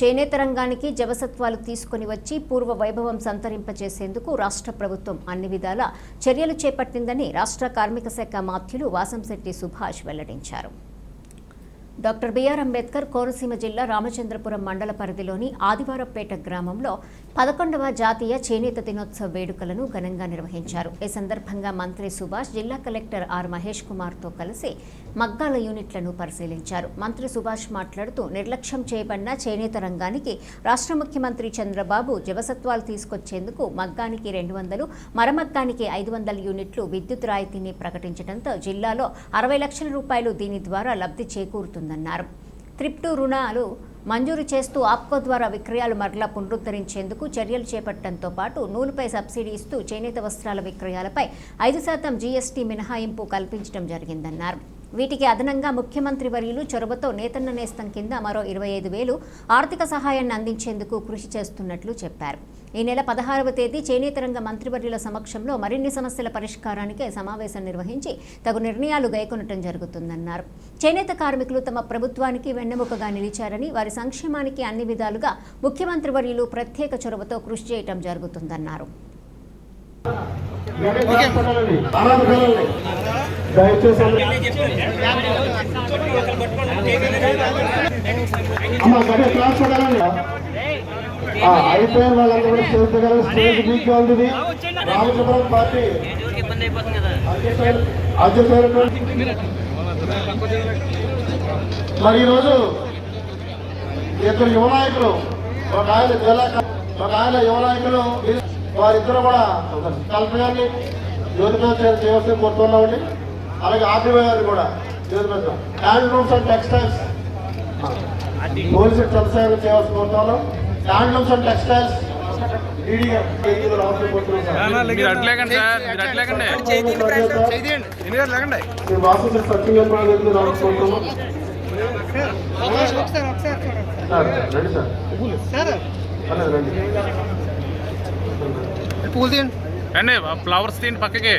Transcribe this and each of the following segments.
చేనేత రంగానికి జవసత్వాలు తీసుకొని వచ్చి పూర్వ వైభవం సంతరింపచేసేందుకు రాష్ట్ర ప్రభుత్వం అన్ని విధాల చర్యలు చేపట్టిందని రాష్ట్ర కార్మిక శాఖ మాధ్యులు వాసంశెట్టి సుభాష్ వెల్లడించారు. డాక్టర్ బిఆర్ అంబేద్కర్ కోనసీమ జిల్లా రామచంద్రపురం మండల పరిధిలోని ఆదివారపేట గ్రామంలో పదకొండవ జాతీయ చేనేత దినోత్సవ వేడుకలను ఘనంగా నిర్వహించారు. ఈ సందర్భంగా మంత్రి సుభాష్ జిల్లా కలెక్టర్ ఆర్ మహేష్ కుమార్తో కలిసి మగ్గాల యూనిట్లను పరిశీలించారు. మంత్రి సుభాష్ మాట్లాడుతూ నిర్లక్ష్యం చేయబడిన చేనేత రంగానికి రాష్ట్ర ముఖ్యమంత్రి చంద్రబాబు జవసత్వాలు తీసుకొచ్చేందుకు మగ్గానికి రెండు వందలు మరమగ్గానికి ఐదు వందల యూనిట్లు విద్యుత్ రాయితీని ప్రకటించడంతో జిల్లాలో అరవై లక్షల రూపాయలు దీని ద్వారా లబ్ధి చేకూరుతుందన్నారు. త్రిప్టు రుణాలు మంజూరు చేస్తూ ఆప్కో ద్వారా విక్రయాలు మరలా పునరుద్ధరించేందుకు చర్యలు చేపట్టడంతో పాటు నూలుపై సబ్సిడీ ఇస్తూ చేనేత వస్త్రాల విక్రయాలపై ఐదు శాతం జీఎస్టీ మినహాయింపు కల్పించడం జరిగిందన్నారు. వీటికి అదనంగా ముఖ్యమంత్రి వర్యులు చొరవతో నేతన్న నేస్తం కింద మరో ఇరవై ఐదు వేలు ఆర్థిక సహాయాన్ని అందించేందుకు కృషి చేస్తున్నట్లు చెప్పారు. ఈ నెల పదహారవ తేదీ చేనేత రంగ మంత్రివర్యుల సమక్షంలో మరిన్ని సమస్యల పరిష్కారానికి సమావేశం నిర్వహించి తగు నిర్ణయాలు గైకొనటం జరుగుతుందన్నారు. చేనేత కార్మికులు తమ ప్రభుత్వానికి వెన్నెముకగా నిలిచారని వారి సంక్షేమానికి అన్ని విధాలుగా ముఖ్యమంత్రి వర్యులు ప్రత్యేక చొరవతో కృషి చేయటం జరుగుతుందన్నారు. అనాథపిల్లల్ని దయచేసి అమ్మ క్లాస్ పడాలండి అయిపోయిన వాళ్ళందరూ కూడా స్టేజ్ దగ్గర స్టేజ్ వీక్గా ఉంది రామచంద్రం పార్టీ. మరి ఈరోజు ఇద్దరు యువనాయకులు ఒక ఆయన జిల్లా ఒక ఆయన యువనాయకులు వారిద్దరు కూడా కల్పయాన్ని జ్యోతిపేద చేయవలసి కోరుతున్నామండి అలాగే ఆర్టీవై గారు కూడా జ్యోతిపేద hand looms and textiles police Chandrashekar చేయవలసి కోరుతున్నాం hand looms and textiles Vasu Satyam రావాలనుకుంటున్నాం sir. రండి. పర్లేదు, రండి రండి ఫ్లవర్స్ తీయండి పక్కకి.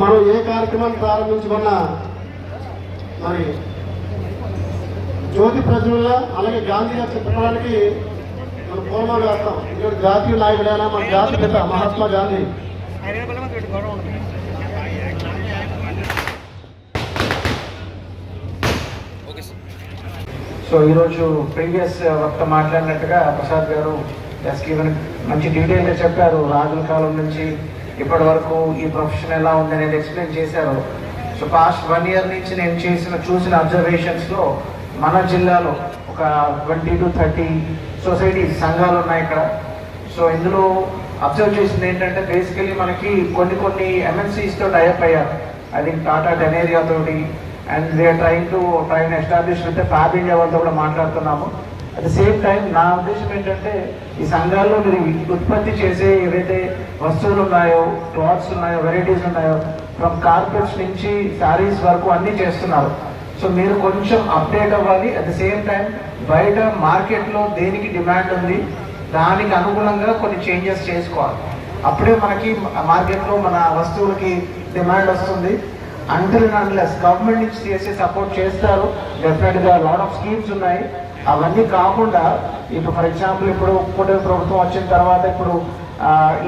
మనం ఏ కార్యక్రమాన్ని ప్రారంభించుకున్నా మరి జ్యోతి ప్రజల అలాగే గాంధీ గారి చిత్రపటానికి మనం పూర్వం వేస్తాం. ఇక్కడ జాతీయ నాయకుడైనా మన జాతి పిత మహాత్మా గాంధీ. సో ఈరోజు ప్రీవియస్ వక్త మాట్లాడినట్టుగా ప్రసాద్ గారు ఎస్కి మంచి డీటెయిల్గా చెప్పారు. రాజుల కాలం నుంచి ఇప్పటి వరకు ఈ ప్రొఫెషన్ ఎలా ఉంది అనేది ఎక్స్ప్లెయిన్ చేశారు. సో పాస్ట్ వన్ ఇయర్ నుంచి నేను చేసిన చూసిన అబ్జర్వేషన్స్లో మన జిల్లాలో ఒక ట్వంటీ టు థర్టీ సొసైటీస్ సంఘాలు ఉన్నాయి ఇక్కడ. సో ఇందులో అబ్జర్వ్ చేసింది ఏంటంటే బేసికలీ మనకి కొన్ని కొన్ని ఎంఎన్సీస్తో టైప్ అయ్యారు. ఐ థింక్ టాటా డెనేరియా తోటి and they train to train establish with Fab India వాళ్ళతో కూడా మాట్లాడుతున్నాము. అట్ ద సేమ్ టైం నా ఉద్దేశం ఏంటంటే ఈ సంఘాల్లో మీరు ఉత్పత్తి చేసే ఏవైతే వస్తువులు ఉన్నాయో క్లాత్స్ ఉన్నాయో వెరైటీస్ ఉన్నాయో ఫ్రమ్ కార్పెట్స్ నుంచి శారీస్ వరకు అన్నీ చేస్తున్నారు. సో మీరు కొంచెం అప్డేట్ అవ్వాలి. అట్ ద సేమ్ టైం బయట మార్కెట్లో దేనికి డిమాండ్ ఉంది దానికి అనుగుణంగా కొన్ని చేంజెస్ చేసుకోవాలి. అప్పుడే మనకి మార్కెట్లో మన వస్తువులకి డిమాండ్ వస్తుంది. అంటిల్ అన్లెస్ గవర్నమెంట్ నుంచి చేసే సపోర్ట్ చేస్తారు. డెఫినెట్గా లాట్ ఆఫ్ స్కీమ్స్ ఉన్నాయి. అవన్నీ కాకుండా ఇప్పుడు ఫర్ ఎగ్జాంపుల్ ఇప్పుడు కూటమి ప్రభుత్వం వచ్చిన తర్వాత ఇప్పుడు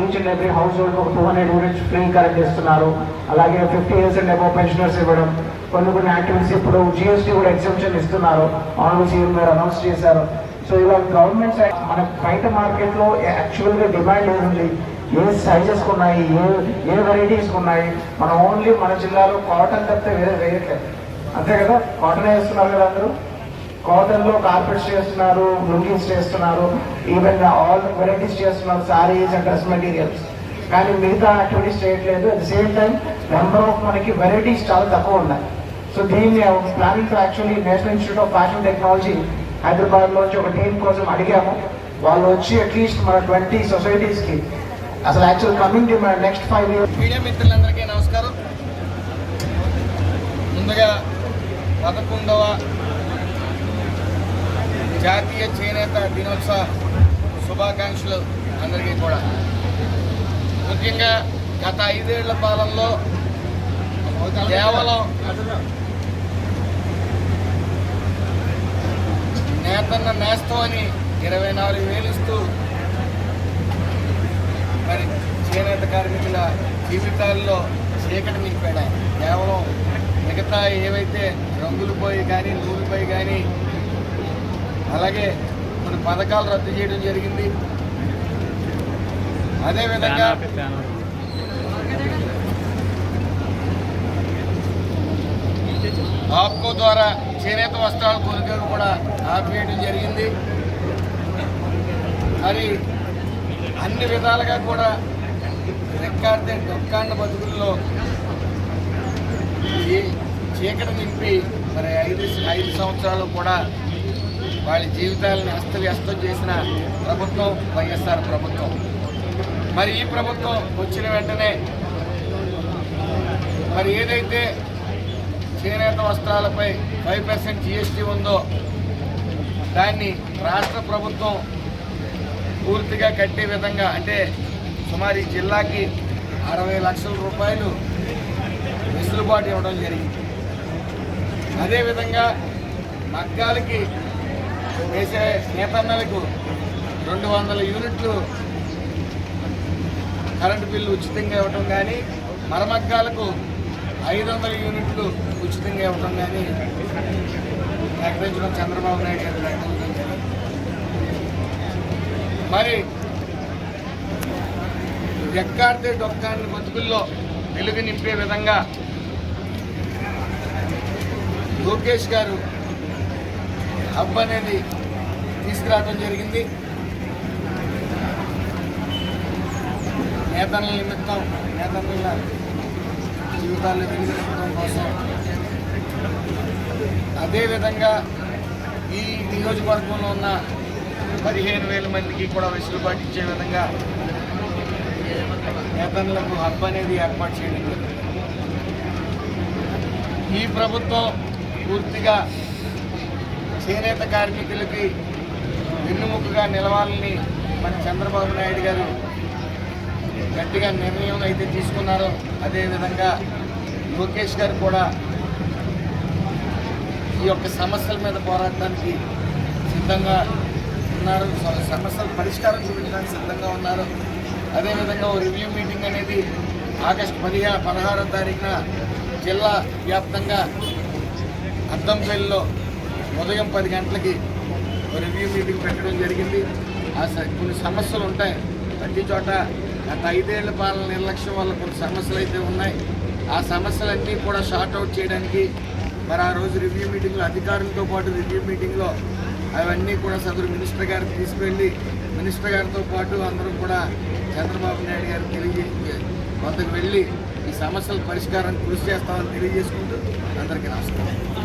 each and every household ఒక two hundred units free correct చేస్తున్నారు. అలాగే fifty years and above pensioners ఇవ్వడం. కొన్ని కొన్ని యాక్టివిటీస్ ఇప్పుడు జిఎస్టీ కూడా ఎగ్జామ్షన్ ఇస్తున్నారు. ఆనరబుల్ సీఎం గారు అనౌన్స్ చేశారు. సో ఇవాళ గవర్నమెంట్ సైడ్ మన బయట మార్కెట్లో యాక్చువల్గా డిమాండ్ ఏముంది? ఏ సైజెస్ ఉన్నాయి ఏ ఏ వెరైటీస్ ఉన్నాయి మనం ఓన్లీ మన జిల్లాలో కాటన్ తప్పితే వేరే వేయట్లేదు. అంతే కదా? కాటన్ వేస్తున్నారు కదా అందరూ? కాటన్లో కార్పెట్స్ చేస్తున్నారు లుంగీస్ చేస్తున్నారు ఈవెన్ ఆల్ వెరైటీస్ చేస్తున్నారు సారీస్ అండ్ డ్రెస్ మెటీరియల్స్ కానీ మిగతా యాక్టివిటీస్ చేయట్లేదు. At the same time number of మనకి వెరైటీస్ చాలా తక్కువ ఉన్నాయి. సో దీన్ని planning actually National Institute of Fashion Technology హైదరాబాద్లోంచి ఒక టీం కోసం అడిగాము. వాళ్ళు వచ్చి అట్లీస్ట్ మన ట్వంటీ సొసైటీస్కి అసలు actual coming to my next five year media మిత్రులందరికీ నమస్కారం. ముందుగా పదకొండవ జాతీయ చేనేత దినోత్సవ శుభాకాంక్షలు అందరికీ కూడా. ముఖ్యంగా గత ఐదేళ్ళ కాలంలో కేవలం నేతన్న నేస్తం అని ఇరవై నాలుగు వేలు ఇస్తూ మరి చేనేత కార్మికుల జీవితాల్లో చీకటి నింపాడు ఆయన కేవలం మిగతా ఏవైతే రంగులు పోయి కానీ నూలు పోయి కానీ అలాగే కొన్ని పథకాలు రద్దు చేయడం జరిగింది. అదేవిధంగా ఆప్కో ద్వారా చేనేత వస్త్రాల కొనుగోలు కూడా ఆపివేయడం జరిగింది. మరి అన్ని విధాలుగా కూడా రెక్కాడితే డొక్కాండ బతుకుల్లో ఈ చీకటి నింపి మరి ఐదు ఐదు సంవత్సరాలు కూడా వాళ్ళ జీవితాలను అస్తవ్యస్తం చేసిన ప్రభుత్వం వైఎస్ఆర్ ప్రభుత్వం. మరి ఈ ప్రభుత్వం వచ్చిన వెంటనే మరి ఏదైతే చేనేత వస్త్రాలపై ఫైవ్ పర్సెంట్ జిఎస్టీ ఉందో దాన్ని రాష్ట్ర ప్రభుత్వం పూర్తిగా కట్టే విధంగా అంటే సుమారు ఈ జిల్లాకి అరవై లక్షల రూపాయలు వెసులుబాటు ఇవ్వడం జరిగింది. అదేవిధంగా మగ్గాలకి వేసే నేతన్నలకు రెండు వందల యూనిట్లు కరెంటు బిల్లు ఉచితంగా ఇవ్వటం కానీ మరమగ్గాలకు ఐదు వందల యూనిట్లు ఉచితంగా ఇవ్వటం కానీ ప్రకటించడం చంద్రబాబు నాయుడు గారు ప్రకటించడం మరి ఎక్కాడితే డొక్కాన్ని బతుకుల్లో వెలుగు నింపే విధంగా లోకేష్ గారు హబ్ అనేది తీసుకురావడం జరిగింది. నేతల నిమిత్తం నేతల జీవితాల్లో వెలుగు కోసం. అదేవిధంగా ఈ నియోజకవర్గంలో ఉన్న పదిహేను వేల మందికి కూడా వెసులుబాటు ఇచ్చే విధంగా వేతనలకు హబ్ అనేది ఏర్పాటు చేయడం ఈ ప్రభుత్వం పూర్తిగా చేనేత కార్మికులకి వెన్నుముకగా నిలవాలని మన చంద్రబాబు నాయుడు గారు గట్టిగా నిర్ణయం అయితే తీసుకున్నారో అదేవిధంగా లోకేష్ గారు కూడా ఈ యొక్క సమస్యల మీద పోరాటానికి సిద్ధంగా ఉన్నారు. సమస్యల పరిష్కారం చూపించడానికి సిద్ధంగా ఉన్నారు. అదేవిధంగా రివ్యూ మీటింగ్ అనేది ఆగస్టు పదిహేను పదహారో తారీఖున జిల్లా వ్యాప్తంగా అద్దంపల్లిలో ఉదయం పది గంటలకి రివ్యూ మీటింగ్ పెట్టడం జరిగింది. ఆ స- కొన్ని సమస్యలు ఉంటాయి. ప్రతి చోట గత ఐదేళ్ళ పాలన నిర్లక్ష్యం వల్ల కొన్ని సమస్యలు అయితే ఉన్నాయి. ఆ సమస్యలన్నీ కూడా షార్ట్ అవుట్ చేయడానికి మరి ఆ రోజు రివ్యూ మీటింగ్లో అధికారులతో పాటు రివ్యూ మీటింగ్లో అవన్నీ కూడా సదరు మినిస్టర్ గారికి తీసుకువెళ్ళి మినిస్టర్ గారితో పాటు అందరం కూడా చంద్రబాబు నాయుడు గారికి తెలియజే వద్దకు వెళ్ళి ఈ సమస్యల పరిష్కారానికి కృషి చేస్తామని తెలియజేసుకుంటూ అందరికీ నమస్కారం.